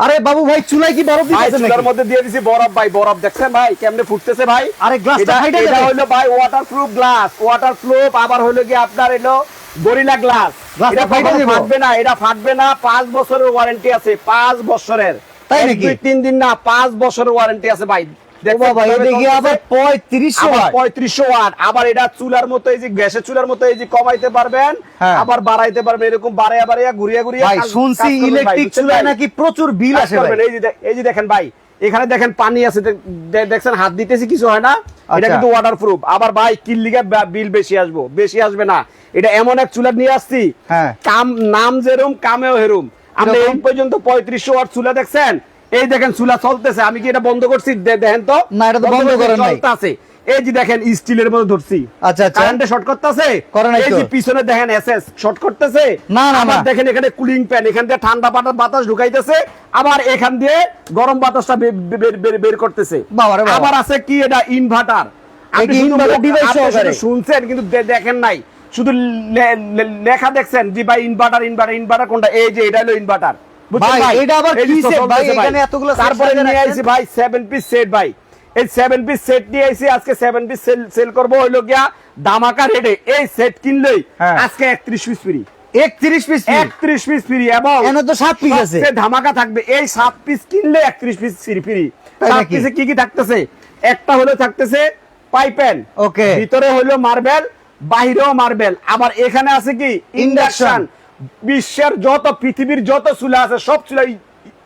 আরে বাবু ভাই চুলাই কি বরফ দিয়েছে নাকি চুলার মধ্যে দিয়ে দিছি বরফ ভাই বরফ দেখছেন ভাই কেমনে ফুটতেছে ভাই? আরে গ্লাসটা এটা- হাইটা এটা হলো ভাই ওয়াটারপ্রুফ গ্লাস ওয়াটারপ্রুফ আবার হলো কি আপনার এলো গরিলা গ্লাস এটা ফাটবে না এটা ফাটবে না 5 বছরের ওয়ারেন্টি আছে 5 বছরের। তাই নাকি? দুই, তিন দিন না 5 বছরের ওয়ারেন্টি আছে ভাই। ও দেখছেন বাবা কীভাবে এদিকে চলতেছে? আবার পঁয়ত্রিশশো আবার ওয়াট। পঁয়ত্রিশশো ওয়াট আবার এটা চুলার মতো এই যে গ্যাসের চুলার মতো এই যে কমাইতে পারবেন হ্যাঁ। আবার বাড়াইতে পারবেন এরকম বাড়াইয়া বাড়াইয়া ঘুরিয়ে ঘুরিয়ে শুনছি কাজ করবেন ভাই, ইলেকট্রিক চুলায় নাকি প্রচুর বিল আসে এই যে দে- এই যে দেখেন ভাই এখানে দেখেন পানি আছে দেখছেন হাত দিতেছি কিছু হয় না এটা আচ্ছা। কিন্তু ওয়াটার প্রুফ আবার ভাই কিল্লিগে বিল বেশি আসব বেশি আসবে না এটা এমন এক চুলা নিয়ে আসছি হ্যাঁ। কাম নাম যেরম কামেও হেরুম আপনি কীরকম? এই পর্যন্ত পঁয়ত্রিশশো ওয়াট চুলা দেখছেন এই দেখেন চুলা চলতেছে আমি কি এটা বন্ধ করছি? দেখেন তো। না, এটা তো বন্ধ করেন নাই। চলতেছে। এই যে দেখেন স্টিলের মধ্যে ধরছি। আচ্ছা, আচ্ছা। কারেন্টে শর্ট করতেছে? করে নাই এই যে পিছনে দেখেন এসএস শর্ট করতেছে। না, না, আবার না। দেখেন এখানে কুলিং ফ্যান এখান দিয়ে ঠান্ডা পাটা বাতাস ঢুকাইতেছে। আবার এখান দিয়ে গরম বাতাসটা বের- করতেছে। আবার আছে কি এটা? ইনভার্টার? শুনছেন কিন্তু দেখেন নাই। শুধু লেখা দেখছেন জি ভাই ইনভার্টার ইনভার্টার ইনভার্টার কোনটা? এই যে এটা হলো ইনভার্টার ভাই, এটা আবার কি set? ভাই? এখানে এতগুলো তারপরে নিয়ে আইছি ভাই সেভেন পিস সেট ভাই। এই পিস সেট নিয়ে আইছি আজকে সেভেন পিস সেল সেল করব হইল গিয়া দামাকা রেটে এই সেট কিনলেই হ্যাঁ। আজকে পিস ফ্রি একত্রিশ পিস একত্রিশ পিস ফ্রি এবং এখানে তো সাত পিস আছে। ধামাকা থাকবে। এই পিস কিনলে একত্রিশ পিস ফ্রি পিসে কি কি থাকতেছে? একটা হলো থাকতেছে পাইপেন। Okay. ভিতরে হলো মার্বেল বাহিরেও মার্বেল। আবার এখানে আছে কি? ইন্ডাকশন বিশ্বের যত পৃথিবীর যত চুলা আছে সব চুলা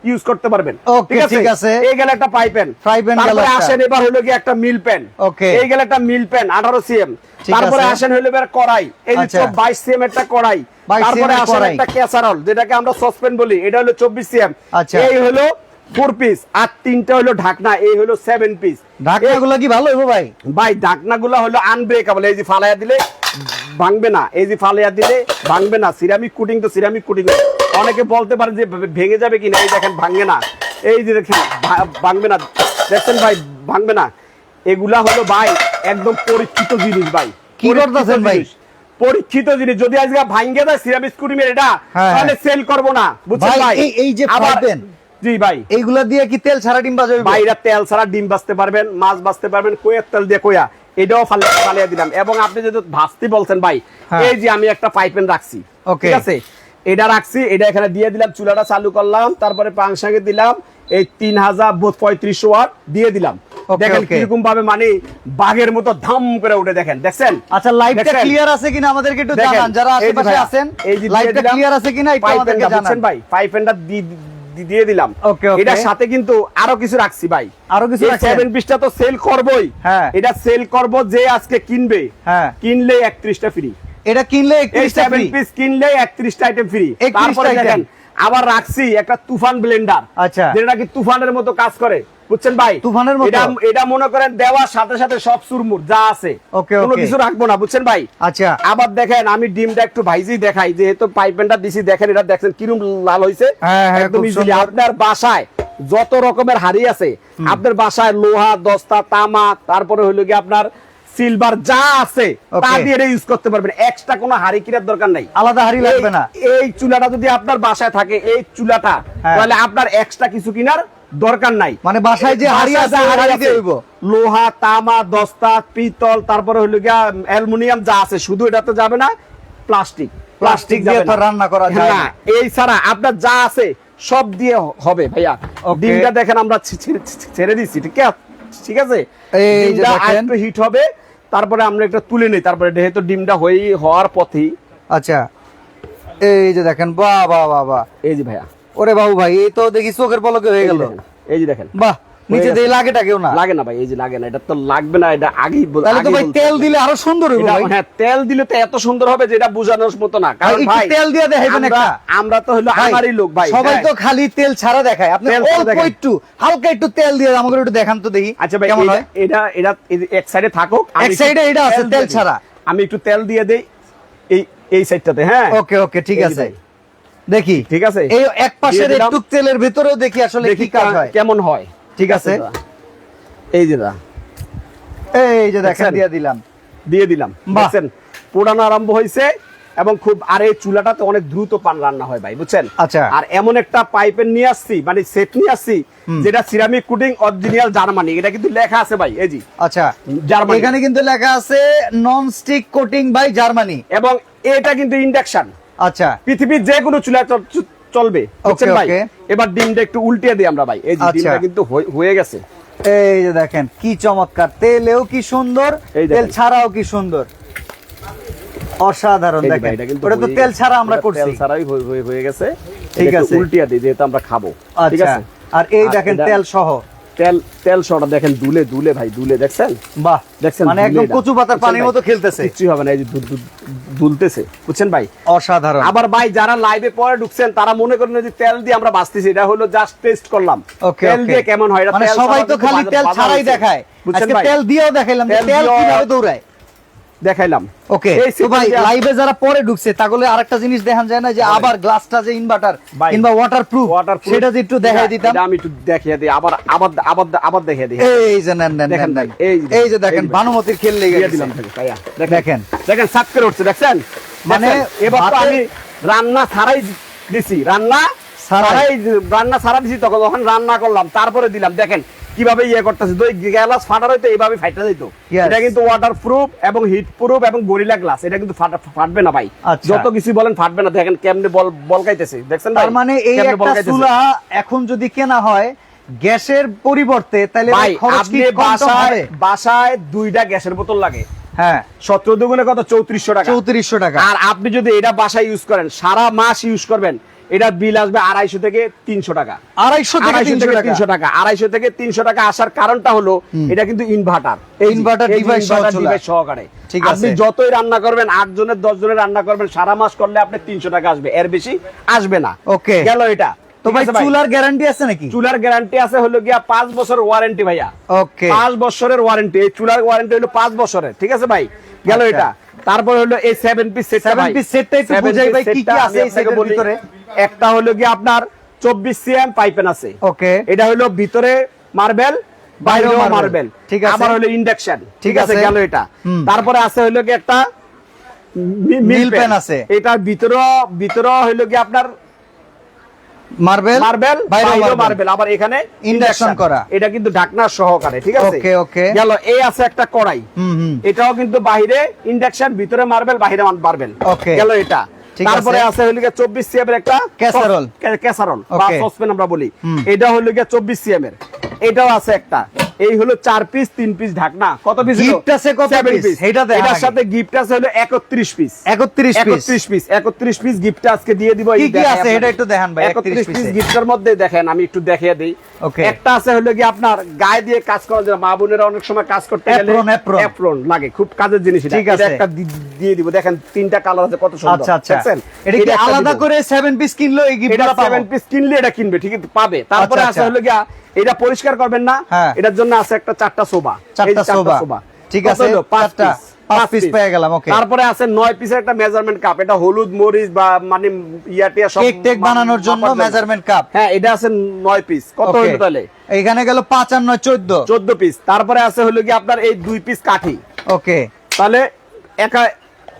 ইউজ করতে পারবেন। Okay, ঠিক আছে। এই গেল একটা পাইপেন Fry pan গেল তারপরে আসেন এবার হলো কি একটা মিল পেন Okay. এই গেল একটা মিল পেন আঠারো সিএম তারপরে আসেন হলো এবার কড়াই। এই যে আচ্ছা। বাইশ সিএম একটা কড়াই। তারপরে আসেন একটা ক্যাসারল যেটাকে আমরা সসপেন বলি। এটা হলো চব্বিশ সিএম আচ্ছা। এই হলো ফোর পিস আর তিনটা হলো ঢাকনা। এই হলো সেভেন পিস ঢাকনাগুলো কি ভালো হইবো ভাই? ভাই ঢাকনা গুলো হলো আনব্রেকেবল এই যে ফালাইয়া দিলে ভাঙবে না। এই যে ফালাইয়া দিলে ভাঙবে না। সিরামিক কুটিং তো সিরামিক কুটিং অনেকে বলতে পারে যে ভেঙে যাবে কিনা এই দেখেন ভাঙবে না। এই যে দেখেন ভাঙবে না। দেখছেন ভাই ভাঙবে না। এগুলা হলো ভাই একদম পরীক্ষিত জিনিস ভাই। কি করতাছেন ভাই? পরীক্ষিত জিনিস। যদি আজকে ভাঙ্গে দেয় সিরামিক কুটিং এর এটা হ্যাঁ, তাহলে সেল করব না। বুঝছেন ভাই, এই- এই যে পাইপেন। জি ভাই। এইগুলা দিয়ে কি তেল ছাড়া ডিম বাজাবে? বাইরা তেল ছাড়া ডিম বাঁচতে পারবেন মাছ বাঁচতে পারবেন কোয়ের তেল দিয়ে কোয়া এটাও ফালে ফালিয়ে দিলাম। এবং আপনি যদি ভাসতে বলছেন ভাই হ্যাঁ। এই যে আমি একটা পাইপেন রাখছি ঠিক আছে? এটা রাখছি এটা এখানে দিয়ে দিলাম চুলাটা চালু করলাম তারপরে পাংশাকে দিলাম এই তিন হাজার পঁয়ত্রিশ ওয়াট দিয়ে দিলাম। দেখেন. কীরকম ভাবে মানে বাঘের মতো ধাম করে উঠে দেখেন দেখছেন? আচ্ছা লাইটটা? ক্লিয়ার আছে কিনা আমাদেরকে একটু জানান যারা আশেপাশে আছেন এই যে লাইটটা ক্লিয়ার আছে কিনা একটু আমাদেরকে জানান। ভাই? পাইপেনটা দিয়ে দিলাম. এটার সাথে কিন্তু আরও কিছু রাখছি ভাই আরও কিছু? সেভেন পিসটা তো সেল করবই হ্যাঁ। এটা সেল করব যে আজকে কিনবে হ্যাঁ। কিনলে একত্রিশটা ফ্রি এটা কিনলে একত্রিশটা 31টা ফ্রি পিস কিনলে একত্রিশটা আইটেম ফ্রি তারপরে দেখেন আবার রাখছি একটা তুফান ব্লেন্ডার আচ্ছা। যেটা নাকি তুফানের মতো কাজ করে বুঝছেন ভাই তুফানের মতো? এটা এটা মনে করেন দেওয়ার সাথে সাথে সব সুরমুর যা আছে কোনো কিছু রাখব না বুঝছেন ভাই আচ্ছা আবার দেখেন আমি ডিমটা একটু ভাইজি দেখাই যেহেতু পাইপেনটা দিছি দেখেন এটা দেখেন কিরম লাল হয়েছে হ্যাঁ, হ্যাঁ, একদম। সুন্দর। আপনার বাসায় যত রকমের হাড়ি আছে আপনার বাসায় লোহা দস্তা তামা তারপরে হইল কি আপনার সিলভার যা আছে তা. দিয়ে ইউজ করতে পারবেন এক্সট্রা কোনো হাড়ি কেনার দরকার নাই আলাদা হাড়ি লাগবে না এই চুলাটা যদি আপনার বাসায় থাকে এই চুলাটা হ্যাঁ। তাহলে আপনার এক্সট্রা কিছু কেনার দরকার নাই মানে বাসায় যে হাড়ি আছে হাড়ি দিয়ে হইবো। লোহা তামা দস্তা পিতল তারপরে হলো গিয়া অ্যালুমিনিয়াম যা আছে শুধু এটাতে যাবে না প্লাস্টিক প্লাস্টিক দিয়ে তো রান্না করা যায় না না। এই ছাড়া আপনার যা আছে সব দিয়ে হবে ভাইয়া ডিমটা দেখেন আমরা ছেড়ে দিচ্ছি ঠিক আছে ঠিক আছে এই যে দেখেন। হিট হবে তারপরে আমরা একটা তুলে নিই তারপরে যেহেতু ডিমটা হয়ে হওয়ার পথেই। আচ্ছা এই যে দেখেন বাহ বাহ বাহ বাহ। এই যে ভাইয়া। ওরে বাবু ভাই এই তো দেখি চোখের পলকে হয়ে গেল। এই যে দেখেন। বাহ নিচে। দিয়ে না। লাগে না ভাই এই যে লাগে না এটা তো লাগবে না এটা আগেই বল- তাহলে তো ভাই তেল দিলে আরও সুন্দর এটা- ভাই। হ্যাঁ তেল দিলে তো এত সুন্দর হবে যেটা বোঝানোর মতো না। কারণ ভাই তেল দিয়ে দেখাইবেন একটা। আমরা তো হলো আমারই লোক ভাই সবাই হ্যাঁ। তো খালি তেল ছাড়া দেখায়। আপনি অল্প একটু হালকা একটু তেল দিয়ে আমাকে একটু দেখান তো দেখি আচ্ছা ভাই কেমন হয়। এটা এটা এক সাইডে থাকুক এক সাইডে এটা আছে, তেল ছাড়া। আমি একটু তেল দিয়ে দেই এই এই সাইডটাতে হ্যাঁ। ওকে ওকে ঠিক আছে। দেখি। ঠিক আছে? এই এক পাশের একটু তেলের ভিতরেও দেখি আসলে কি কাজ হয়। কেমন হয়। ঠিক আছে? এই যে এই যে দেখেন দিয়ে দিলাম। দিয়ে দিলাম। বাহ। দেখছেন? পোড়ানো আরম্ভ হয়েছে এবং খুব আর এই চুলাটাতে অনেক দ্রুত পান রান্না হয় ভাই বুঝছেন? আচ্ছা। আর এমন একটা পাইপের নিয়ে আসছি মানে সেট নিয়ে আসছি যেটা সিরামিক কুটিং অরিজিনাল জার্মানি। এটা কিন্তু লেখা আছে ভাই এই জি আচ্ছা। জার্মানি। এখানে কিন্তু লেখা আছে non stick coating by Germany এবং এটা কিন্তু ইন্ডাকশন। আচ্ছা। পৃথিবীর যে কোনো চল- চলবে বুঝছেন ভাই? এবার ডিমটা একটু উল্টিয়ে দিই আমরা ভাই। এই যে আচ্ছা। ডিমটা কিন্তু হয়ে- গেছে। এই যে দেখেন কি চমৎকার। তেলেও কি সুন্দর তেল ছাড়াও কি সুন্দর। অসাধারণ দেখেন। ওটা তো তেল ছাড়া আমরা করছি তেল ছাড়াই হয়ে গেছে। ঠিক আছে। উল্টিয়ে দিই যেহেতু আমরা খাব। ঠিক আচ্ছা। আছে? আর এই দেখেন তেল সহ। তেল তেল সরা দেখেন দুলে দুলে ভাই দুলে দেখছেন? বাহ দেখছেন মানে একদম কচু পাতার পানির মতো খেলতেছে। কিছুই হবে না এই যে দুলতেছে বুঝছেন ভাই? অসাধারণ। আবার ভাই যারা লাইভে পরে ঢুকছেন তারা মনে করেন যে তেল দিয়ে আমরা বাঁচতেছি এটা হলো জাস্ট টেস্ট করলাম। তেল দিয়ে কেমন হয়? এটা মানে সবাই তো খালি তেল ছাড়াই দেখায়। আজকে তেল দিয়েও দেখাইলাম তেল কীভাবে দৌড়ায়। দেখাইলাম ওকে তো ভাই লাইভে যারা পরে ঢুকছে তাহলে আরেকটা জিনিস দেখান যায় না যে আবার গ্লাসটা যে ইনভার্টার কিংবা ওয়াটারপ্রুফ। সেটা যে একটু দেখাই দিতাম আমি একটু দেখিয়ে দিই আবার আবার আবার আবার দেখিয়ে দিই এই যে নেন নেন দেখেন। এই এই যে দেখেন ভানুমতির খেল লেগে গেছে দিলাম দেখেন। দেখেন সাত করে উঠছে দেখছেন মানে এবার তো আমি রান্না ছাড়াই দিছি রান্না। ছাড়াই রান্না ছাড়া দিছি তখন যখন রান্না করলাম তারপরে দিলাম দেখেন কীভাবে ইয়ে করতেছে? দই গ্যালাস ফাটার হইতো এইভাবে ফাইটা যেত এটা কিন্তু ওয়াটার প্রুফ এবং হিট প্রুফ এবং গরিলা গ্লাস এটা কিন্তু ফাটবে না ভাই। আচ্ছা। যত কিছু বলেন ফাটবে না। দেখেন কেমনে বল বলকাইতেছে দেখছেন তার মানে এই একটা? চুলা এখন যদি কেনা হয় গ্যাসের পরিবর্তে তাহলে খরচ কি বাসায় বাসায় দুইটা গ্যাসের বোতল লাগে। হ্যাঁ। সতেরো দুগুণে কত? চৌত্রিশশো টাকা। চৌত্রিশশো টাকা। আর আপনি যদি এটা বাসায় ইউজ করেন সারা মাস ইউজ করবেন এটা বিল আসবে আড়াইশো থেকে তিনশো টাকা। আড়াইশো থেকে তিনশো টাকা? আড়াইশো থেকে তিনশো টাকা আসার কারণটা হলো এটা কিন্তু ইনভার্টার device সহকারে। আপনি যতই রান্না করবেন আট জনের দশ জনের রান্না করবেন সারা মাস করলে আপনি তিনশো টাকা আসবে। এর বেশি আসবে না। Okay. গেল এটা। তো ভাই চুলার গ্যারান্টি আছে নাকি? চুলার গ্যারান্টি আছে হলো গিয়া পাঁচ বছর ওয়ারেন্টি ভাইয়া। ওকে পাঁচ বছরের ওয়ারেন্টি এই চুলার ওয়ারেন্টি হলো পাঁচ বছরের। ঠিক আছে ভাই? গেল আচ্ছা। এটা। তারপর হলো এই seven piece set seven piece সেটটা একটু বুঝাই ভাই, কি কি আছে এই সেটের ভিতরে? একটা হলো কি আপনার চব্বিশ সিএম পাইপেন আছে। ওকে এটা হলো ভিতরে মার্বেল বাইরেও মার্বেল ঠিক আছে। আবার হলো ইন্ডাকশন ঠিক আছে। গেল এটা। তারপরে আছে হলো কি একটা মিল পেন প্যান আছে। এটার ভিতরে ভিতরে হলো কি আপনার মার্বেল মার্বেল বাইরেও মার্বেল আবার এখানে ইন্ডাকশন করা। এটা কিন্তু ঢাকনা সহকারে ঠিক আছে? ওকে ওকে গেল এই আছে একটা কড়াই। এটাও কিন্তু বাইরে ইন্ডাকশন ভিতরে মার্বেল বাইরে মার্বেল ওকে গেল এটা। তারপরে আছে। আছে হলো গিয়ে চব্বিশ সিএম এর একটা ক্যাসারল ক্যাসারল বা সসপেন আমরা বলি। এটা হলো গিয়ে চব্বিশ সিএম এর। এটাও আছে একটা। এই হলো চার পিস তিন পিস ঢাকনা। কত পিস Gift আছে কত? সেইটা এটার সাথে গিফট আছে হলো একত্রিশ পিস একত্রিশ পিস একত্রিশ পিস একত্রিশ পিস গিফট আজকে দিয়ে দিব। কি কি আছে? এটা একটু দেখান ভাই 31 পিস গিফটের মধ্যে দেখেন আমি একটু দেখিয়ে দিই. একটা আছে হলো কি আপনার গায়ে দিয়ে কাজ করা যায় মা বোনেরা অনেক সময় কাজ করতে গেলে লাগে খুব কাজের জিনিস এটা। ঠিক আছে। একটা দিয়ে দিব। দেখেন তিনটা কালার আছে কত সুন্দর। আচ্ছা আচ্ছা? এটা কি আলাদা করে সেভেন পিস কিনলো এই গিফটটা পাবো? সেভেন পিস কিনলে এটা কিনবে ঠিক আছে পাবে। তারপরে আচ্ছা, আছে আচ্ছা। হলো গিয়া এটা পরিষ্কার করবেন না। হ্যাঁ। এটার জন্য আছে একটা চারটা সোবা চারটা সোবা। ঠিক আছে, হলো? পাঁচ চারটা। piece। পাঁচ পাঁচ piece piece। পেয়ে গেলাম, okay। তারপরে আছে নয় পিসের একটা মেজারমেন্ট কাপ এটা হলুদ মরিচ বা মানে ইয়াটিয়া সব কেক টেক বানানোর জন্য মেজারমেন্ট কাপ হ্যাঁ এটা আছে নয় পিস কত হলো তাহলে? এখানে গেল পাঁচ আর নয় চোদ্দ। চোদ্দ পিস তারপরে আছে হলো কি আপনার এই দুই পিস কাঠি। ওকে তাহলে একা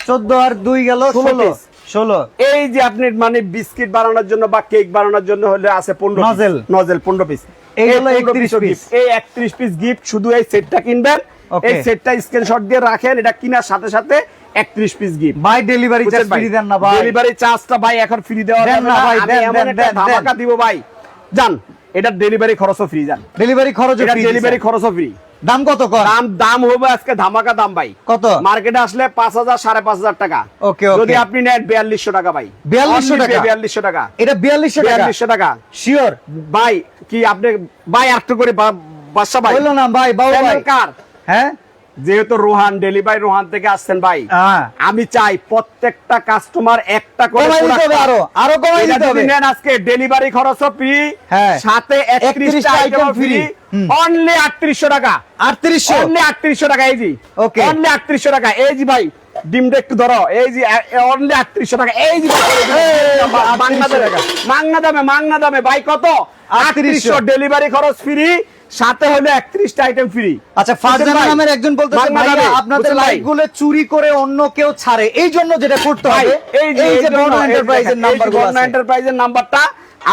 চোদ্দ আর দুই গেল ষোলো ষোলো। এই যে আপনি মানে বিস্কিট বানানোর জন্য বা কেক বানানোর জন্য হলে আছে পনেরো Nozzle। নজেল। পনেরো পিস এই হলো 31 piece। এই একত্রিশ পিস গিফট শুধু এই সেটটা কিনবেন. এই সেটটা স্ক্রিনশট দিয়ে রাখেন এটা কেনার সাথে সাথে একত্রিশ পিস গিফট ভাই ডেলিভারি চার্জ ফ্রি দেন না ভাই। ডেলিভারি চার্জটা ভাই এখন ফ্রি দেওয়া দেন যাবে না ভাই, দেন, দেন, দেন। ধামাকা দিব ভাই। জান এটা ডেলিভারি খরচও ফ্রি জান ডেলিভারি খরচ ডেলিভারি খরচও ফ্রি দাম কত দাম দাম হবে আজকে ধামাকা দাম ভাই। কত? মার্কেটে আসলে পাঁচ হাজার সাড়ে পাঁচ হাজার টাকা। okay. যদি আপনি নেন বিয়াল্লিশশো টাকা ভাই। 4200 টাকা? বিয়াল্লিশশো টাকা। এটা বিয়াল্লিশশো টাকা? বিয়াল্লিশশো টাকা। শিওর ভাই কি আপনি ভাই একটু করে বাসা বাদশা ভাই। বলল না ভাই বাবু ভাই। কার? হ্যাঁ? যেহেতু রোহান ডেলিভারি রোহান থেকে আসছেন ভাই হ্যাঁ। আমি চাই প্রত্যেকটা কাস্টমার একটা করে আরও আরও কমাই দিতে হবে। আজকে ডেলিভারি খরচও ফ্রি হ্যাঁ। সাথে 31 টা আইটেম ফ্রি অনলি আটত্রিশশো টাকা। আটত্রিশশো? অনলি আটত্রিশশো টাকা এই জি Okay. অনলি আটত্রিশশো টাকা। এই জি ভাই ডিমটা একটু ধরো। এই যে অনলি আটত্রিশশো টাকা। এই যে মাংনা দামে মাংনা দামে মাংনা দামে ভাই কত? আটত্রিশশো। ডেলিভারি খরচ ফ্রি সাথে হলো একত্রিশটা আইটেম ফ্রি আচ্ছা ফারজানা নামের একজন বলতেছে আপনাদের চুরি করে অন্য কেউ ছাড়ে। এই জন্য যেটা করতে হবে এই যে বর্ণ এন্টারপ্রাইজের নাম্বার বর্ণ এন্টারপ্রাইজের নাম্বারটা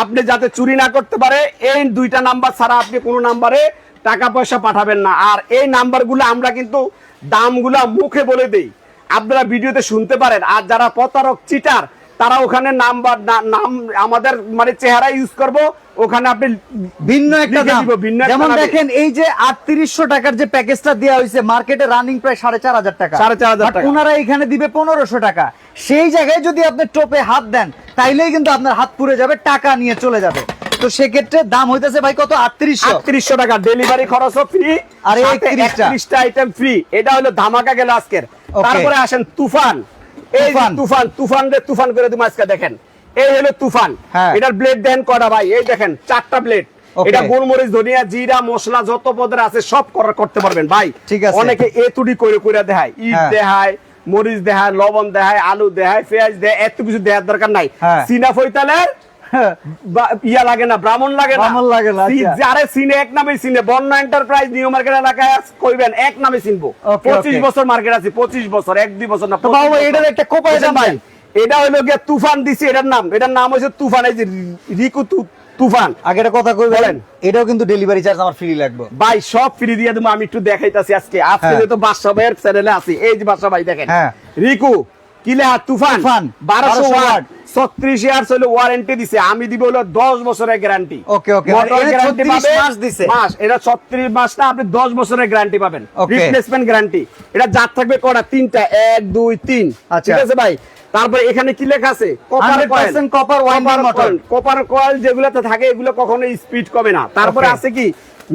আপনি যাতে চুরি না করতে পারে এই দুইটা নাম্বার ছাড়া আপনি কোনো নাম্বারে টাকা পয়সা পাঠাবেন না। আর এই নাম্বারগুলো আমরা কিন্তু দামগুলা মুখে বলে দেই। আপনারা ভিডিওতে শুনতে পারেন। আর যারা প্রতারক চিটার তারা ওখানে নাম্বার নাম আমাদের মানে চেহারা ইউজ করব ওখানে আপনি ভিন্ন একটা দাম। যেমন দেখেন এই যে আটত্রিশশো টাকার যে প্যাকেজটা দেওয়া হয়েছে মার্কেটে রানিং প্রায় সাড়ে চার হাজার টাকা। 4,500 But টাকা। ওনারা এখানে দিবে পনেরোশো টাকা। সেই জায়গায় যদি আপনি টোপে হাত দেন তাইলেই কিন্তু আপনার হাত পুড়ে যাবে টাকা নিয়ে চলে যাবে। তো সেক্ষেত্রে দাম হইতেছে ভাই কত? আটত্রিশশো। আটত্রিশশো টাকা ডেলিভারি খরচও ফ্রি আর এই 31টা। একত্রিশটা। আইটেম ফ্রি এটা হলো ধামাকা গেল আজকের। তারপরে আসেন তুফান। এই তুফান। তুফান তুফান রে তুফান করে তুমি আজকে দেখেন এই হলো তুফান হ্যাঁ। এটার ব্লেড দেন কটা ভাই এই দেখেন চারটা ব্লেড এটা গোলমরিচ ধনিয়া জিরা মশলা যত পদের আছে সব করা করতে পারবেন ভাই ঠিক আছে। অনেকে এ তুড়ি করে করে দেখায় ইট হ্যাঁ। দেখায় মরিচ দেখায় লবণ দেখায় আলু দেখায় পেঁয়াজ দেয় এত কিছু দেওয়ার দরকার নাই হ্যাঁ। সিনা ফৈতালের বা- ইয়া লাগে না ব্রাহ্মণ লাগে না? ব্রাহ্মণ লাগে না, আচ্ছা। যারে চিনে এক নামে চিনে বন্যা এন্টারপ্রাইজ নিউ মার্কেট এলাকায় কইবেন এক নামে পঁচিশ okay. বছর মার্কেট আছে পঁচিশ বছর এক দুই বছর না তো 25 বাবু এটার একটা কোপায় বুঝছেন ভাই এটা হলো গিয়ে তুফান দিছে এটার নাম। এটার নাম হচ্ছে তুফান এই যে রিকু তুফান। আগে একটা কথা কই বলেন। এটাও কিন্তু ডেলিভারি চার্জ আমার ফ্রি লাগবে। ভাই সব ফ্রি দিয়ে দেবো আমি একটু দেখাইতাছি আজকে। আজকে হ্যাঁ। যেহেতু বাদশা ভাইয়ের চ্যানেলে আছি এই যে বাদশা ভাই দেখেন। হ্যাঁ। রিকু কি লেখা? তুফান। তুফান, বারোশো 1200 ওয়াট। ছত্রিশ ইয়ার্স হলো ওয়ারেন্টি দিছে। আমি দিব হলো দশ বছরের গ্যারান্টি. আর এনে 36 মাস দিছে। মাস। এটা ছত্রিশ মাস না আপনি দশ বছরের গ্যারান্টি পাবেন। রিপ্লেসমেন্ট গ্যারান্টি এটা যার থাকবে কটা? তিনটা। এক দুই তিন। আচ্ছা। ঠিক আছে ভাই? তারপরে এখানে কি লেখা আছে? 100% copper winding motor। Copper coil যেগুলোতে থাকে এগুলো কখনো স্পিড কমে না। তারপরে আছে কি?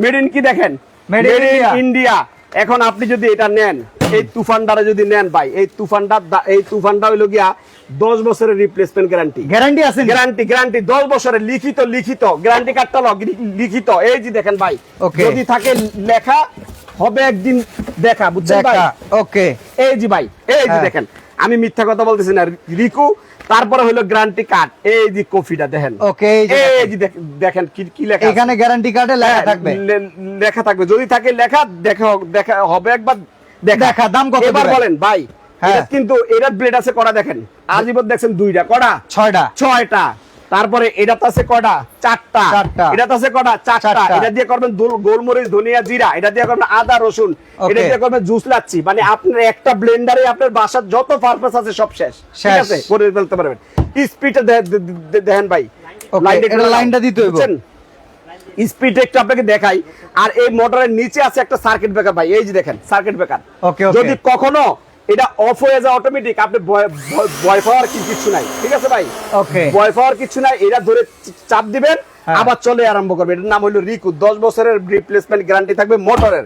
মেড ইন কি দেখেন? In India। ইন্ডিয়া এখন আপনি যদি এটা নেন এই তুফানটারে যদি নেন ভাই এই তুফানটা এই তুফানটা হইল গিয়া দশ বছরের রিপ্লেসমেন্ট গ্যারান্টি গ্যারান্টি আছে গ্যারান্টি গ্যারান্টি দশ বছরের লিখিত লিখিত গ্যারান্টি কার্ডটা লিখিত। এই যে দেখেন ভাই যদি থাকে লেখা হবে একদিন দেখা বুঝছেন ভাই? ওকে এই যে ভাই এই যে হ্যাঁ। দেখেন আমি মিথ্যা কথা বলতেছি না রিকু তারপরে হলো গ্যারান্টি কার্ড এই যে কপিটা দেখেন। ওকে এই যে দেখেন। কি কি লেখা এখানে গ্যারান্টি কার্ডে লেখা হ্যাঁ, থাকবে। লেখা থাকবে। যদি থাকে লেখা দেখা দেখা হবে একবার দেখা, দাম কত এবার বলেন ভাই হ্যাঁ। কিন্তু এটার ব্লেড আছে কটা দেখেন? আজীবন দেখছেন দুইটা কটা? ছয়টা। ছয়টা। তারপরে এটা আছে কটা? চারটা। চারটা। এটা আছে কটা? চারটা। এটা দিয়ে করবেন গোলমরিচ ধনিয়া জিরা এটা দিয়ে করবেন আদা রসুন এটা দিয়ে করবেন জুস লাচ্ছি। মানে আপনার একটা ব্লেন্ডারে আপনার বাসার যত পারপাস আছে সব শেষ। ঠিক আছে? করে ফেলতে পারবেন। স্পিডটা দেখেন ভাই। লাইনটা দিতে। বুঝছেন? স্পিড একটু আপনাকে দেখাই। আর এই মোটরের নিচে আছে একটা সার্কিট ব্রেকার ভাই। এই যে দেখেন সার্কিট ব্রেকার. যদি কখনো এটা অফ হয়ে যায় অটোমেটিক আপনি ভয়- পাওয়ার কিছু নাই ঠিক আছে ভাই? ওকে ভয় পাওয়ার কিছু নাই এটা ধরে চাপ দিবেন হ্যাঁ। আবার চলে আরম্ভ করবে এটার নাম হলো রিকু দশ বছরের রিপ্লেসমেন্ট গ্যারান্টি থাকবে মোটরের.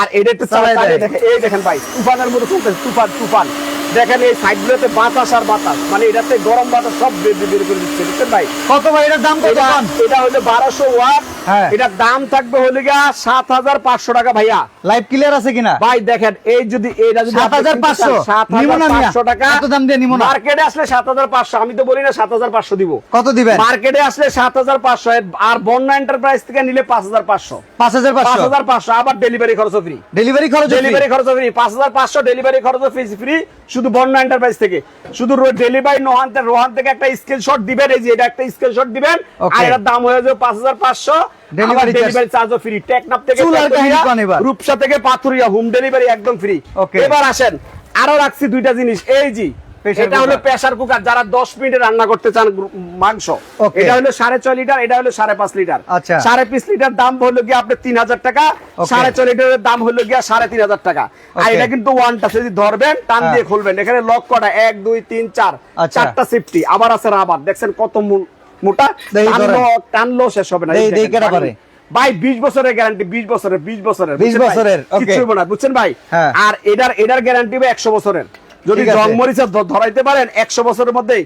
আর এটা একটু চালায় দেখেন এই দেখেন ভাই তুফানের মতো তুফান তুফান। দেখেন এই সাইড গুলোতে বাতাস আর বাতাস। মানে এটাতে গরম বাতাস সব বের করে দিচ্ছে বুঝছেন ভাই? কত ভাই? এটার দাম কত এটা হলো বারোশো ওয়াট। হ্যাঁ। এটার দাম থাকবে হলো গিয়া সাত হাজার পাঁচশো টাকা ভাইয়া। লাইভ ক্লিয়ার আছে কিনা? ভাই দেখেন এই যদি এটা যদি 7,500 কিনতে চান, নিবো না 7,500 টাকা। এত দাম দিয়ে নিবো মার্কেটে আসলে সাত হাজার পাঁচশো আমি তো বলি না সাত হাজার পাঁচশো দিব। কত দিবেন? মার্কেটে আসলে সাত হাজার পাঁচশো আর বন্যা এন্টারপ্রাইজ থেকে নিলে পাঁচ হাজার পাঁচশো। পাঁচ হাজার পাঁচ পাঁচশো হাজার পাঁচশো আবার ডেলিভারি খরচ ফ্রি ডেলিভারি খরচ ডেলিভারি খরচ ফ্রি পাঁচ হাজার পাঁচশো ডেলিভারি খরচ ফ্রি ফ্রি শুধু বন্যা এন্টারপ্রাইজ থেকে শুধু ডেলিভারি নোহান রোহান থেকে একটা স্ক্রিনশট দিবেন এই যে এটা একটা স্ক্রিনশট দিবেন. আর এটার দাম হয়ে যাবে পাঁচ হাজার পাঁচশো ডেলিভারি চার্জও ফ্রি টেকনাপ থেকে? রূপসা থেকে পাথুরিয়া হোম ডেলিভারি একদম ফ্রি. এবার আসেন আরও রাখছি দুইটা জিনিস এই জি এটা হলো প্রেসার কুকার যারা দশ মিনিটে রান্না করতে চান মাংস। এটা হলো সাড়ে ছয় লিটার এটা হলো সাড়ে পাঁচ লিটার। আচ্ছা। সাড়ে পাঁচ লিটার দাম হলো গিয়ে তিন হাজার টাকা Okay. সাড়ে ছয় লিটারের দাম হলো গিয়া সাড়ে তিন হাজার টাকা। আর এটা কিন্তু ওয়ান টাচ যদি ধরবেন টান হ্যাঁ। দিয়ে খুলবেন। এখানে লক এক দুই তিন চার আচ্ছা। চারটা সেফটি আবার আছে রাবার দেখছেন কত মোটা? টানলো শেষ হবে না। এই কেটা। পারে। ভাই বিশ বছরের গ্যারান্টি বিশ বছরের বিশ বছরের 20 বুঝছেন বছরের, হইবো না বুঝছেন ভাই? হ্যাঁ। আর এটার এটার গ্যারান্টি একশো বছরের। যদি ঠিক আছে। জং মরিচা ধরাইতে পারেন একশো বছরের মধ্যে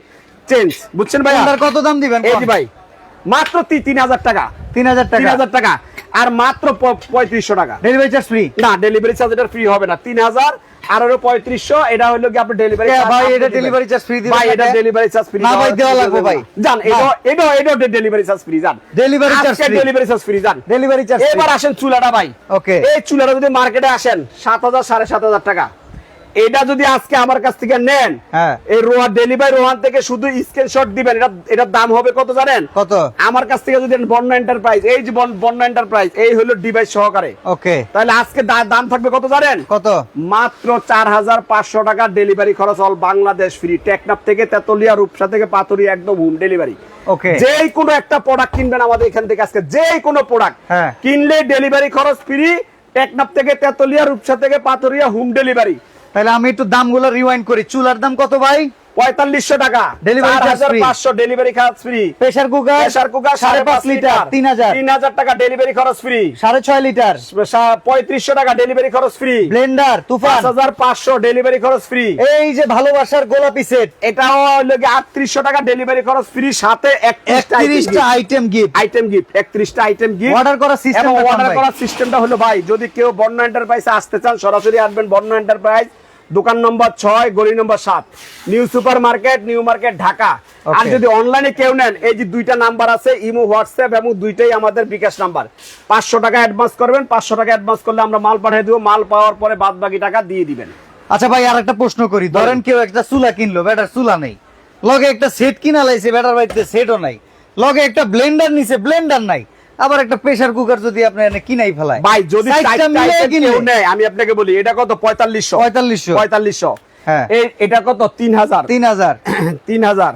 চেঞ্জ বুঝছেন ভাই কত দাম দিবেন? এই ভাই মাত্র তিন হাজার টাকা। তিন হাজার তিন টাকা হাজার টাকা। আর মাত্র পঁয়ত্রিশশো টাকা। ডেলিভারি চার্জ ফ্রি না ডেলিভারি চার্জ এটা ফ্রি হবে না। তিন হাজার আঠারো পঁয়ত্রিশশো এটা হলো কি আপনার ডেলিভারি ভাই, এটা charge free দিবেন ভাই এটা ডেলিভারি চার্জ ফ্রি না ভাই, দেওয়া লাগবে ভাই। জান এটা এটা এটা ডেলিভারি চার্জ ফ্রি জান Delivery charge free। Delivery charge free জান ডেলিভারি চার্জ এবার আসেন চুলাটা ভাই। ওকে এই চুলাটা যদি মার্কেটে আসেন সাত হাজার সাড়ে সাত হাজার টাকা। এটা যদি আজকে আমার কাছ থেকে নেন হ্যাঁ। এই রোহান ডেলিভারি রোহান থেকে শুধু স্ক্রিনশট দিবেন এটা এটার দাম হবে কত জানেন? কত? আমার কাছ থেকে যদি বন্যা এন্টারপ্রাইজ এই যে বন- বন্যা এন্টারপ্রাইজ এই হলো ডিভাইস সহকারে। ওকে। তাহলে আজকে দাম থাকবে কত জানেন? কত? মাত্র চার হাজার পাঁচশো টাকা ডেলিভারি খরচ অল বাংলাদেশ ফ্রি টেকনাপ থেকে তেতুলিয়া রূপসা থেকে পাতুরিয়া একদম হোম ডেলিভারি ওকে। যেই কোনো একটা প্রোডাক্ট কিনবেন আমাদের এখান থেকে আজকে যেই কোনো প্রোডাক্ট হ্যাঁ। কিনলে ডেলিভারি খরচ ফ্রি টেকনাপ থেকে তেতুলিয়া রূপসা থেকে পাতুরিয়া হোম ডেলিভারি তাহলে আমি একটু দামগুলো রিওয়াইন্ড করি। চুলার দাম কত ভাই? পঁয়তাল্লিশশো টাকা। পাঁচশো ডেলিভারি খরচ free pressure cooker pressure cooker সাড়ে পাঁচ লিটার তিন হাজার। তিন হাজার টাকা ডেলিভারি খরচ ফ্রি সাড়ে ছয় লিটার পঁয়ত্রিশশো টাকা ডেলিভারি খরচ ফ্রি ব্লেন্ডার তুফান। হাজার পাঁচশো ডেলিভারি খরচ ফ্রি এই যে ভালোবাসার গোলাপি সেট এটাও হলো আটত্রিশশো টাকা ডেলিভারি খরচ ফ্রি সাথে একত্রিশটা আইটেম গিফট আইটেম গিফট একত্রিশটা আইটেম গিফট অর্ডার করার সিস্টেম অর্ডার করার সিস্টেমটা হলো ভাই যদি কেউ বন্যা এন্টারপ্রাইজে আসতে চান সরাসরি আসবেন বন্যা এন্টারপ্রাইজ দোকান নম্বর ছয় গলি নম্বর সাত। New super market new market Dhaka. আর যদি অনলাইনে কেউ নেন এই যে দুইটা নাম্বার আছে ইমো হোয়াটসঅ্যাপ এবং দুইটাই আমাদের বিকাশ নাম্বার পাঁচশো টাকা অ্যাডভান্স করবেন পাঁচশো টাকা অ্যাডভান্স করলে আমরা মাল পাঠিয়ে দেবো মাল পাওয়ার পরে বাদ বাকি টাকা দিয়ে দিবেন। আচ্ছা ভাই আর একটা প্রশ্ন করি। ধরেন কেউ একটা চুলা কিনলো বেটার চুলা নেই। লগে একটা সেট কিনা লাইছে বেটার বাড়িতে সেটও নাই। লগে একটা ব্লেন্ডার নিছে ব্লেন্ডার নাই। আবার একটা প্রেসার কুকার যদি আপনি কিনাই ফেলায়। ভাই যদি আমি আপনাকে বলি এটা কত? পঁয়তাল্লিশশো। পঁয়তাল্লিশশো। পঁয়তাল্লিশশো। হ্যাঁ। এই এটা কত? তিন হাজার। তিন হাজার। তিন হাজার।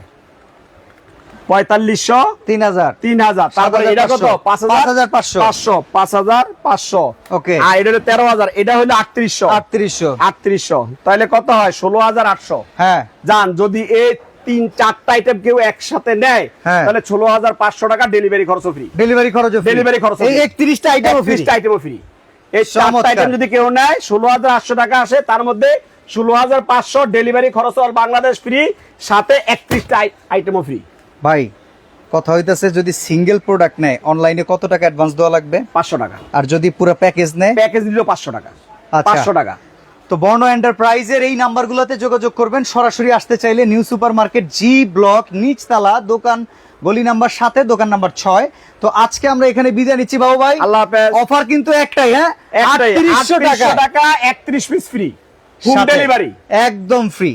পঁয়তাল্লিশশো। তিন হাজার। তিন হাজার। তারপরে এটা কত? পাঁচ পাঁচ হাজার পাঁচশো। পাঁচশো পাঁচ হাজার পাঁচশো। Okay. আর এটা হলো তেরো হাজার। এটা হলো আটত্রিশশো। আটত্রিশশো। আটত্রিশশো। তাহলে কত হয়? ষোলো হাজার আটশো। হ্যাঁ। যান যদি এই তিন চারটা আইটেম কেউ একসাথে নেয় হ্যাঁ। তাহলে ষোলো হাজার পাঁচশো টাকা ডেলিভারি খরচ ফ্রি ডেলিভারি খরচ এই free। একত্রিশটা আইটেম একত্রিশটা আইটেমও ফ্রি এই চারটা আইটেম যদি কেউ নেয় ষোলো হাজার আটশো টাকা আসে তার মধ্যে ষোলো হাজার পাঁচশো ডেলিভারি খরচ অল বাংলাদেশ ফ্রি সাথে একত্রিশটা আইটেমও ফ্রি ভাই কথা হইতাছে যদি সিঙ্গেল প্রোডাক্ট নেয় অনলাইনে কত টাকা অ্যাডভান্স দেওয়া লাগবে? পাঁচশো টাকা। আর যদি পুরো প্যাকেজ নেয়? প্যাকেজ দিল পাঁচশো টাকা। আচ্ছা। পাঁচশো টাকা। তো বর্ণ এন্টারপ্রাইজের এই নাম্বারগুলোতে যোগাযোগ করবেন। সরাসরি আসতে চাইলে new super market G block নিচতলা দোকান গলি নাম্বার সাথে দোকান নাম্বার ছয়। তো আজকে আমরা এখানে বিদায় নিচ্ছি বাবু ভাই। আল্লাহ হাফেজ। অফার কিন্তু একটাই হ্যাঁ? একত্রিশশো টাকা। একত্রিশ পিস ফ্রি হোম ডেলিভারি একদম ফ্রি